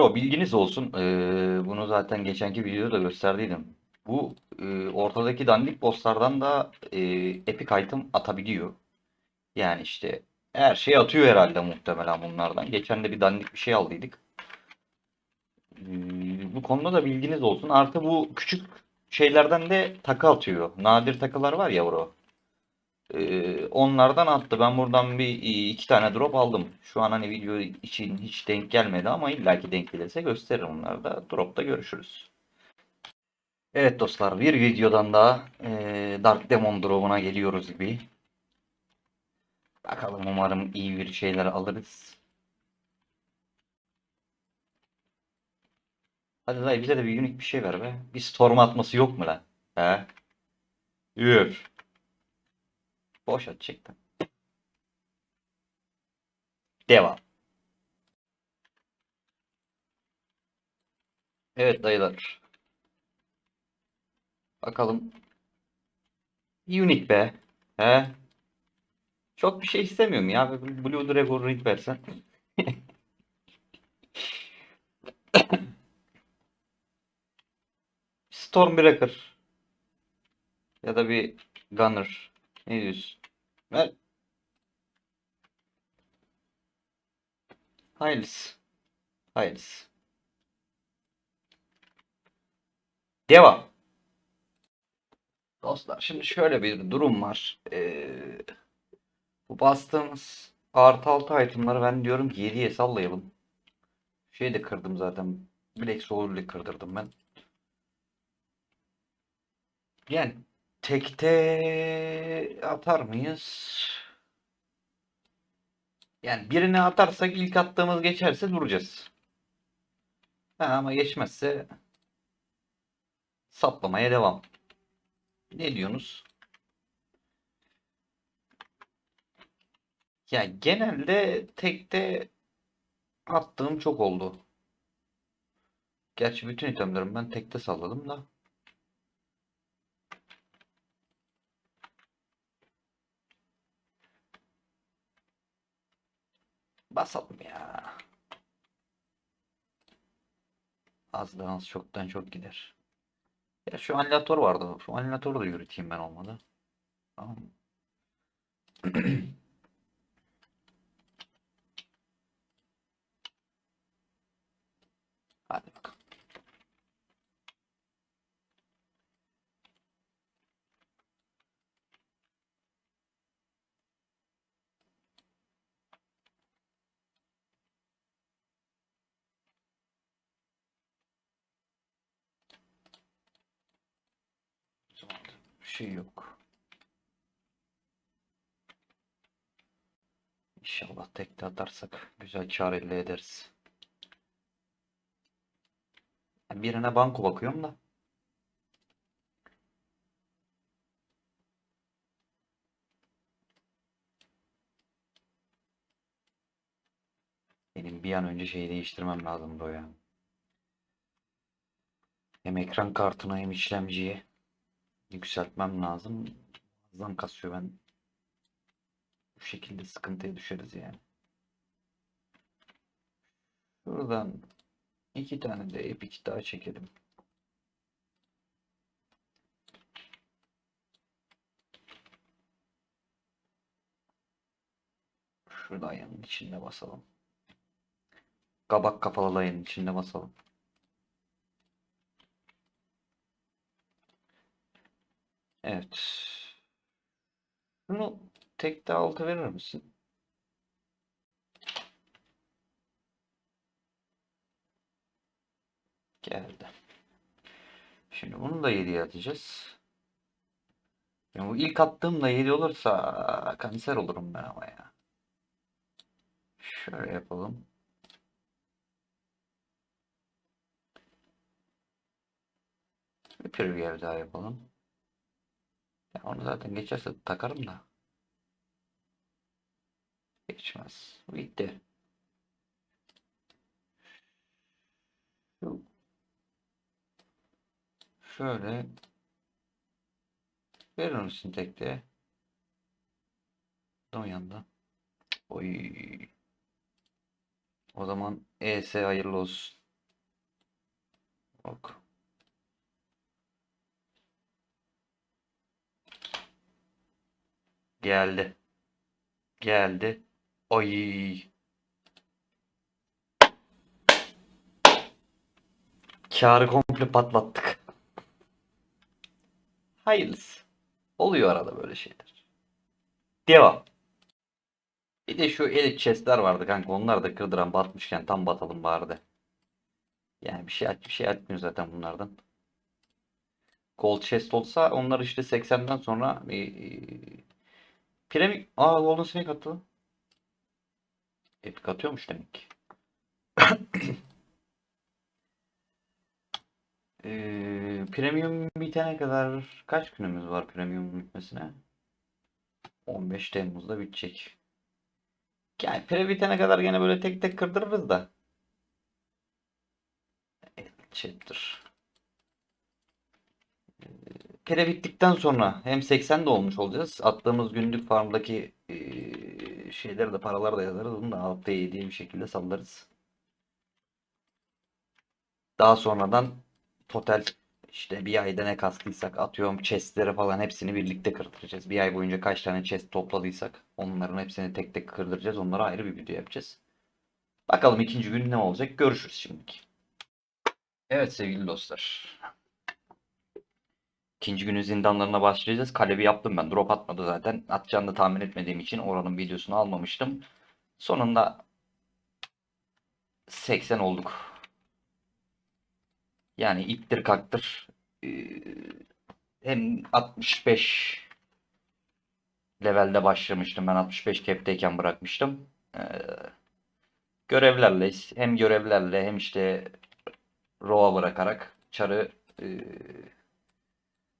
Bro bilginiz olsun. Ee, bunu zaten geçenki videoda da gösterdiydim. Bu e, ortadaki dandik bosslardan da e, epic item atabiliyor. Yani işte her şey atıyor herhalde muhtemelen bunlardan. Geçen de bir dandik bir şey aldıydık. Ee, bu konuda da bilginiz olsun. Artı bu küçük şeylerden de takı atıyor. Nadir takılar var ya bro. Onlardan attı. Ben buradan bir iki tane drop aldım. Şu an hani video için hiç denk gelmedi ama illaki denk gelirse gösteririm onları da. Drop'ta görüşürüz. Evet dostlar bir videodan daha eee, Dark Demon drop'una geliyoruz gibi. Bakalım umarım iyi bir şeyler alırız. Hadi dayı bize de bir unik bir şey ver be. Bir storm atması yok mu lan? He? Üf. Boş atacaktım. Devam. Evet dayılar. Bakalım. Unique be. He? Çok bir şey istemiyorum ya. Blue Dragon Ring versen. Stormbreaker. Ya da bir Gunner. Ne diyorsun? Ver. Hayırlısı. Hayırlısı. Devam. Dostlar şimdi şöyle bir durum var. Ee, bu bastığımız artı altı itemları ben diyorum ki 7'ye sallayalım. Şey de kırdım zaten. Black Soul'u kırdırdım ben. Yani tekte atar mıyız? Yani birine atarsak ilk attığımız geçerse duracağız. Ha, ama geçmezse saplamaya devam. Ne diyorsunuz? Ya genelde tekte attığım çok oldu. Gerçi bütün itemlerimi ben tekte salladım da. Basalım ya. Azdan az çoktan çok gider. Ya şu anülatör vardı. Şu anülatörü de yürüteyim ben olmadı. Tamam? şey yok. İnşallah tekte atarsak güzel kar elde ederiz. Birine banko bakıyorum da. Benim bir an önce şeyi değiştirmem lazım bu ya. Hem ekran kartına hem işlemciye yükseltmem lazım. Muazzam kasıyor ben. Bu şekilde sıkıntıya düşeriz yani. Şuradan iki tane de epic daha çekelim. Şurada ayağının içinde basalım. Kabak kafalı ayağının içinde basalım. Evet. Bunu tekte altı verir misin? Geldi. Şimdi bunu da 7'ye atacağız. Yani bu ilk attığımda 7 olursa kanser olurum ben ama ya. Şöyle yapalım. Bir preview daha yapalım. Ya onu zaten geçerse takarım da. Geçmez. Bitti. Şöyle verir misin tekte? Da mı yandı? Oy. O zaman ES hayırlı olsun. Bak. Geldi. Geldi. Oy. Kârı komple patlattık. Hayırlısı. Oluyor arada böyle şeyler. Devam. Bir de şu elit chestler vardı kanka. Onlar da kırdıran batmışken tam batalım bari. Yani bir şey bir şey atmıyor zaten bunlardan. Gold chest olsa onlar işte 80'den sonra bir Premium... Aa Golden Snake attı. Epic atıyormuş demek ki. Ee, premium bitene kadar kaç günümüz var premium bitmesine? 15 Temmuz'da bitecek. Yani pre bitene kadar gene böyle tek tek kırdırırız da. Evet, chapter. Ee, Pre bittikten sonra hem 80 de olmuş olacağız. Attığımız günlük farmdaki ee, şeyleri de paraları da yazarız. Onu da altta diye bir şekilde sallarız. Daha sonradan total işte bir ayda ne kastıysak atıyorum chestleri falan hepsini birlikte kırdıracağız. Bir ay boyunca kaç tane chest topladıysak onların hepsini tek tek kırdıracağız. Onlara ayrı bir video yapacağız. Bakalım ikinci gün ne olacak görüşürüz şimdilik. Evet sevgili dostlar. İkinci günün zindanlarına başlayacağız. Kalebi yaptım ben. Drop atmadı zaten. Atacağını da tahmin etmediğim için oranın videosunu almamıştım. Sonunda 80 olduk. Yani ittir kaktır. Ee, hem 65 levelde başlamıştım. Ben 65 cap'teyken bırakmıştım. Ee, görevlerle hem görevlerle hem işte ro'a bırakarak çarı e,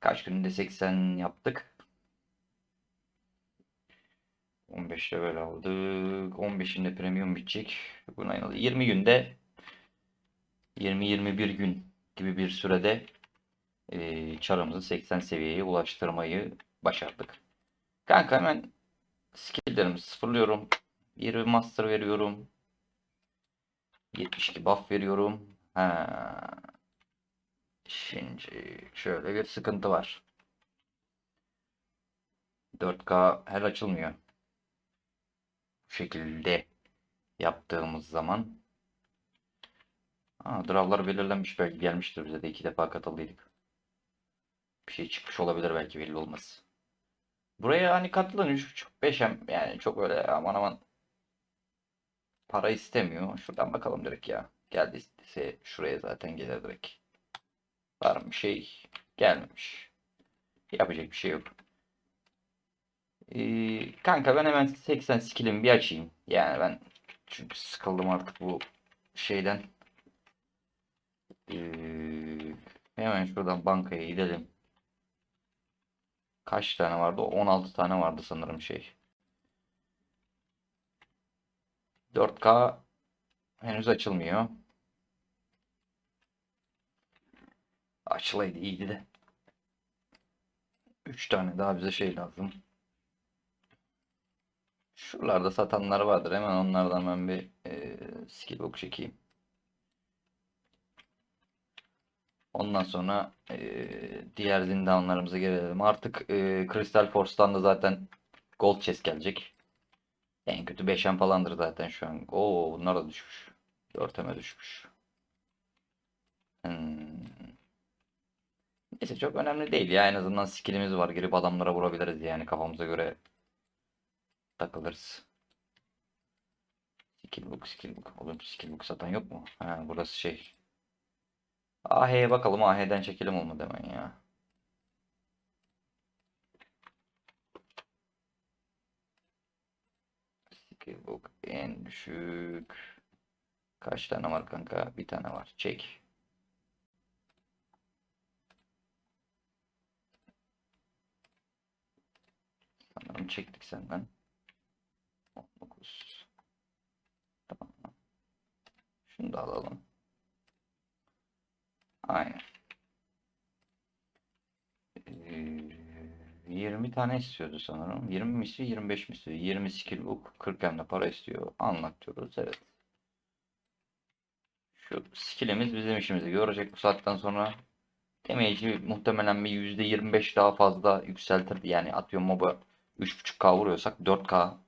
kaç günde 80 yaptık. 15 level aldık. 15'inde premium bitecek. Buna inanılır. 20 günde 20-21 gün gibi bir sürede e, çarımızı 80 seviyeye ulaştırmayı başardık. Kanka hemen skilllerimi sıfırlıyorum. Bir master veriyorum. 72 buff veriyorum. Ha. Şimdi şöyle bir sıkıntı var. 4K her açılmıyor. Bu şekilde yaptığımız zaman Ha, drawlar belirlenmiş belki gelmiştir bize de iki defa katıldıydık. Bir şey çıkmış olabilir belki belli olmaz. Buraya hani katılın 3.5 5 hem yani çok öyle aman aman para istemiyor. Şuradan bakalım direkt ya. Geldiyse şuraya zaten gelir direkt. Var mı şey gelmemiş. Yapacak bir şey yok. Ee, kanka ben hemen 80 skill'imi bir açayım. Yani ben çünkü sıkıldım artık bu şeyden. Ee, hemen şuradan bankaya gidelim. Kaç tane vardı? 16 tane vardı sanırım şey. 4K henüz açılmıyor. Açılaydı iyiydi de. 3 tane daha bize şey lazım. Şuralarda satanlar vardır. Hemen onlardan ben bir e, skill book çekeyim. Ondan sonra e, diğer zindanlarımıza gelelim. Artık e, Crystal Force'tan da zaten Gold Chest gelecek. En kötü 5'en falandır zaten şu an. Oo bunlar da düşmüş. 4'eme düşmüş. Hmm. Neyse çok önemli değil ya. En azından skillimiz var. Girip adamlara vurabiliriz yani kafamıza göre takılırız. Skill book, skill book. Oğlum skill book satan yok mu? Ha, burası şey. AH'ye bakalım. AH'den çekelim olmadı hemen ya. Skill book en düşük. Kaç tane var kanka? Bir tane var. Çek. Sanırım çektik senden. 19. Tamam. Şunu da alalım. Aynen. Ee, 20 tane istiyordu sanırım. 20 mi istiyor, 25 mi istiyor? 20 skill book, 40 hem de para istiyor. Anlatıyoruz, evet. Şu skillimiz bizim işimizi görecek bu saatten sonra. Damage'i muhtemelen bir %25 daha fazla yükseltir. Yani atıyorum moba 3.5K vuruyorsak 4K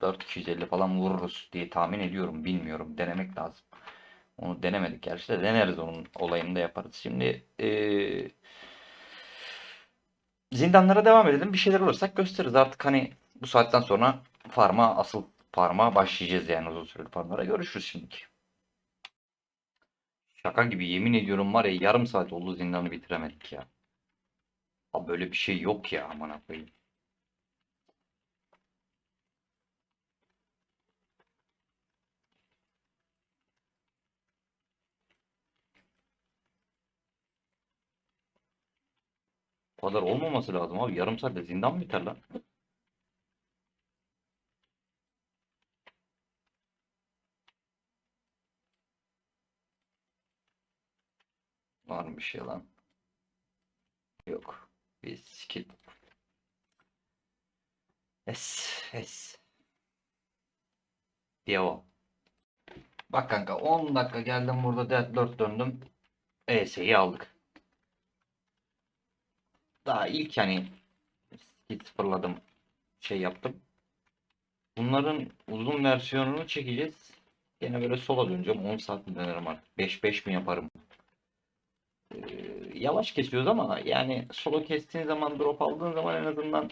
4250 falan vururuz diye tahmin ediyorum. Bilmiyorum. Denemek lazım. Onu denemedik gerçi de deneriz onun olayını da yaparız. Şimdi eee zindanlara devam edelim. Bir şeyler olursak gösteririz. Artık hani bu saatten sonra farma asıl farma başlayacağız yani uzun süreli farmlara. Görüşürüz şimdiki. Şaka gibi yemin ediyorum var ya yarım saat oldu zindanı bitiremedik ya. Abi böyle bir şey yok ya aman koyayım. Kadar olmaması lazım abi. Yarım saatte zindan mı biter lan? Var mı bir şey lan? Yok. Bir skill. Es, es. Devam. Bak kanka 10 dakika geldim burada Death 4 döndüm. ES'yi aldık. Daha ilk hani skill sıfırladım. Şey yaptım. Bunların uzun versiyonunu çekeceğiz. Yine böyle sola döneceğim. 10 saat mi dönerim artık. 5-5 mi yaparım? Ee, yavaş kesiyoruz ama yani solo kestiğin zaman drop aldığın zaman en azından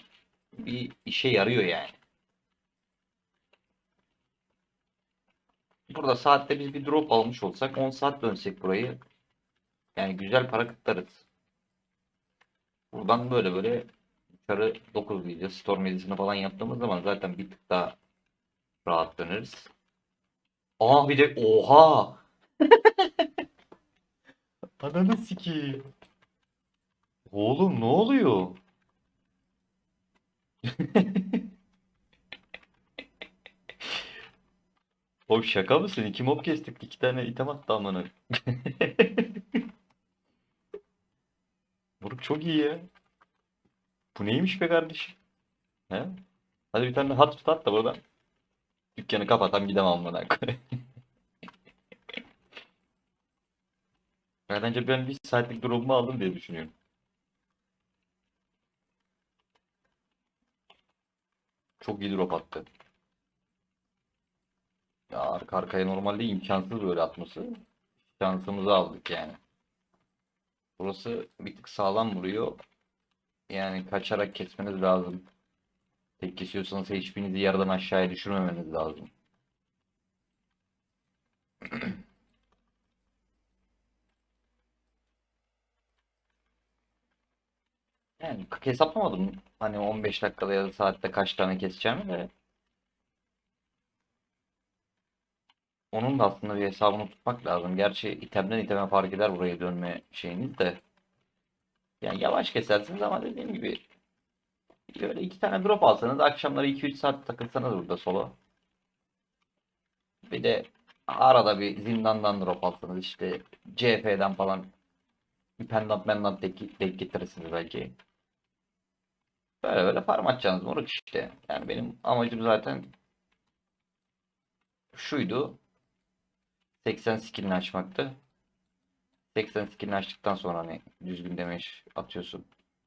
bir işe yarıyor yani. Burada saatte biz bir drop almış olsak 10 saat dönsek burayı yani güzel para kıtlarız. Buradan böyle böyle yukarı 9 video storm edisini falan yaptığımız zaman zaten bir tık daha rahat döneriz. Aa bir de oha! Ananı sikeyim. Oğlum ne oluyor? Oğlum şaka mısın? İki mob kestik. iki tane item attı amına. Moruk çok iyi ya. Bu neymiş be kardeşim? He? Hadi bir tane hat at da buradan. Dükkanı kapatam gidemem amına koyayım. Bence ben bir saatlik drop'umu aldım diye düşünüyorum. Çok iyi drop attı. Ya arka arkaya normalde imkansız böyle atması. Şansımızı aldık yani. Burası bir tık sağlam vuruyor. Yani kaçarak kesmeniz lazım. Tek kesiyorsanız hiçbirinizi yerden aşağıya düşürmemeniz lazım. Yani hesaplamadım. Hani 15 dakikada ya da saatte kaç tane keseceğimi de. Onun da aslında bir hesabını tutmak lazım. Gerçi itemden iteme fark eder buraya dönme şeyiniz de. Yani yavaş kesersiniz ama dediğim gibi böyle iki tane drop alsanız akşamları 2-3 saat takılsanız burada solo. Bir de arada bir zindandan drop alsanız işte CF'den falan bir pendant pendant denk, denk getirirsiniz belki. Böyle böyle farm atacaksınız moruk işte. Yani benim amacım zaten şuydu. 80 skillini açmaktı. 80 skillini açtıktan sonra hani düzgün demeç atıyorsun.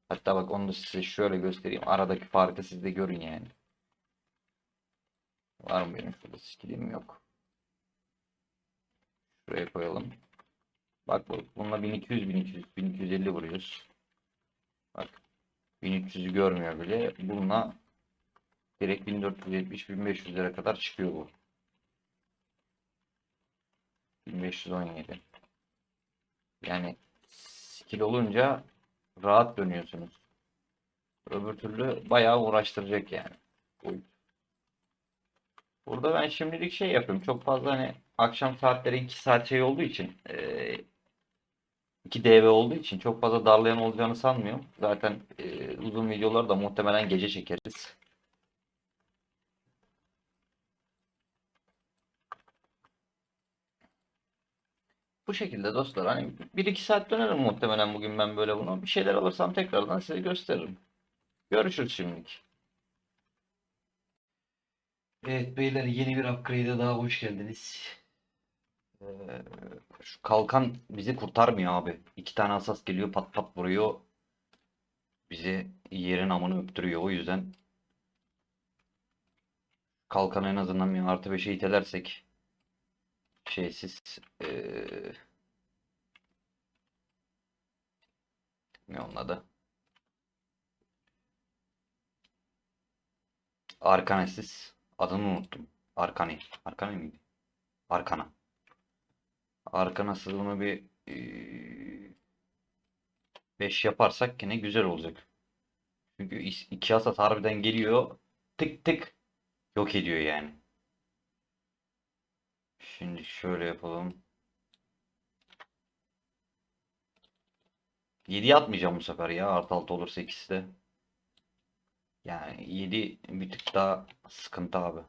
Hatta bak onu da size şöyle göstereyim. Aradaki farkı siz de görün yani. Var mı benim şurada skillim yok. Şuraya koyalım. Bak bu bununla 1200 1200 1250 vuruyoruz. Bak 1300'ü görmüyor bile. Bununla direkt 1470 lira kadar çıkıyor bu. 1517. Yani skill olunca rahat dönüyorsunuz. Öbür türlü bayağı uğraştıracak yani. Burada ben şimdilik şey yapıyorum. Çok fazla hani akşam saatleri 2 saat şey olduğu için eee 2 DV olduğu için çok fazla darlayan olacağını sanmıyorum. Zaten eee, uzun videoları da muhtemelen gece çekeriz. Bu şekilde dostlar hani 1-2 saat dönerim muhtemelen bugün ben böyle bunu. Bir şeyler alırsam tekrardan size gösteririm. Görüşürüz şimdilik. Evet beyler yeni bir upgrade'e daha hoş geldiniz. Ee, şu kalkan bizi kurtarmıyor abi. İki tane asas geliyor pat pat vuruyor. Bizi yerin amını öptürüyor. O yüzden kalkanı en azından bir artı 5'e itelersek şeysiz ee, ne onun adı? Arkanesiz. Adını unuttum. Arkani. Arkani miydi? Arkana. Arkanasız bunu bir 5 yaparsak yine güzel olacak. Çünkü iki hasat harbiden geliyor. Tık tık yok ediyor yani. Şimdi şöyle yapalım. 7'ye atmayacağım bu sefer ya. Artı 6 olursa ikisi de. Yani 7 bir tık daha sıkıntı abi.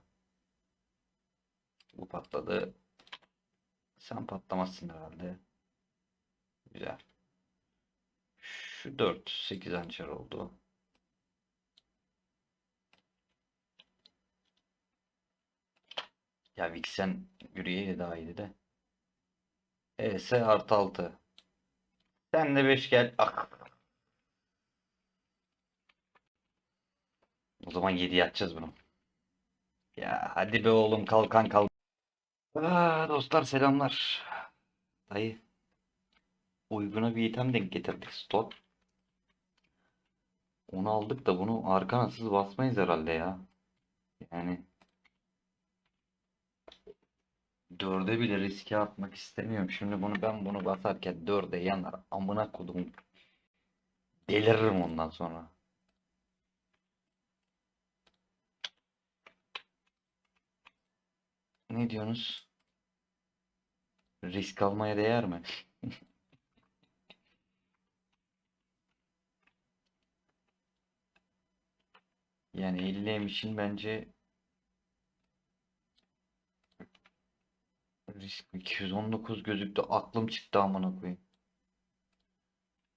Bu patladı. Sen patlamazsın herhalde. Güzel. Şu 4 8 hançer oldu. Ya Vixen yürüyeli daha iyiydi de. ES artı 6. Sen de 5 gel. Ah. O zaman 7 yatacağız bunu. Ya hadi be oğlum kalkan kalk. Aa, dostlar selamlar. Dayı. Uyguna bir item denk getirdik stok. Onu aldık da bunu arkanasız basmayız herhalde ya. Yani dörde bile riske atmak istemiyorum. Şimdi bunu ben bunu basarken dörde yanar. Amına kodum. Deliririm ondan sonra. Ne diyorsunuz? Risk almaya değer mi? Yani 50 için bence risk 219 gözüktü. Aklım çıktı amına koyayım.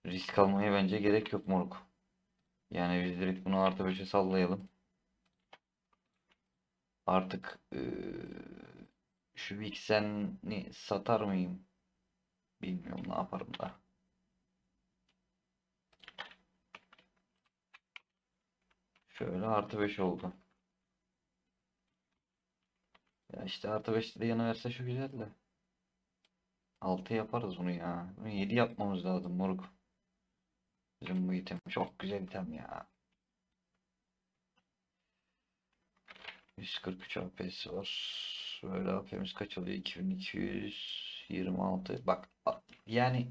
Risk almaya bence gerek yok moruk. Yani biz direkt bunu artı 5'e sallayalım. Artık eee, şu Vixen'i satar mıyım? Bilmiyorum ne yaparım da. Şöyle artı 5 oldu. Ya işte artı 5 de yanıverse şu güzel de. 6 yaparız bunu ya. Bunu 7 yapmamız lazım moruk. Bizim bu item çok güzel item ya. 143 AP'si var. Böyle AP'miz kaç oluyor? 2226. Bak yani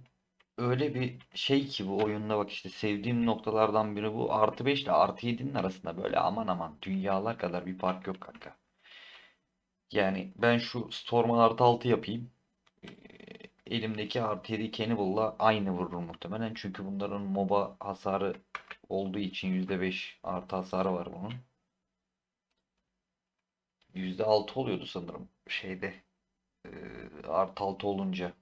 öyle bir şey ki bu oyunda bak işte sevdiğim noktalardan biri bu. Artı 5 ile artı 7'nin arasında böyle aman aman dünyalar kadar bir fark yok kanka. Yani ben şu Storm'a artı 6 yapayım. Ee, Elimdeki artı 7 Cannibal'la aynı vurur muhtemelen. Çünkü bunların MOBA hasarı olduğu için %5 artı hasarı var bunun. %6 oluyordu sanırım şeyde. Ee, artı 6 olunca.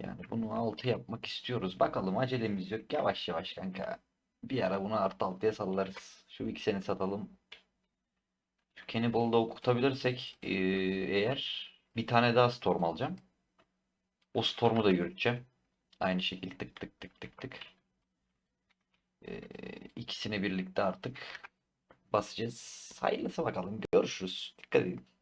Yani bunu 6 yapmak istiyoruz. Bakalım acelemiz yok. Yavaş yavaş kanka. Bir ara bunu artı 6'ya sallarız. Şu ikisini satalım. Şu Cannibale'ı da okutabilirsek ee, eğer bir tane daha Storm alacağım. O Storm'u da yürüteceğim. Aynı şekilde tık tık tık tık tık. Ee, ikisini birlikte artık basacağız. Hayırlısı bakalım. Görüşürüz. Dikkat edin.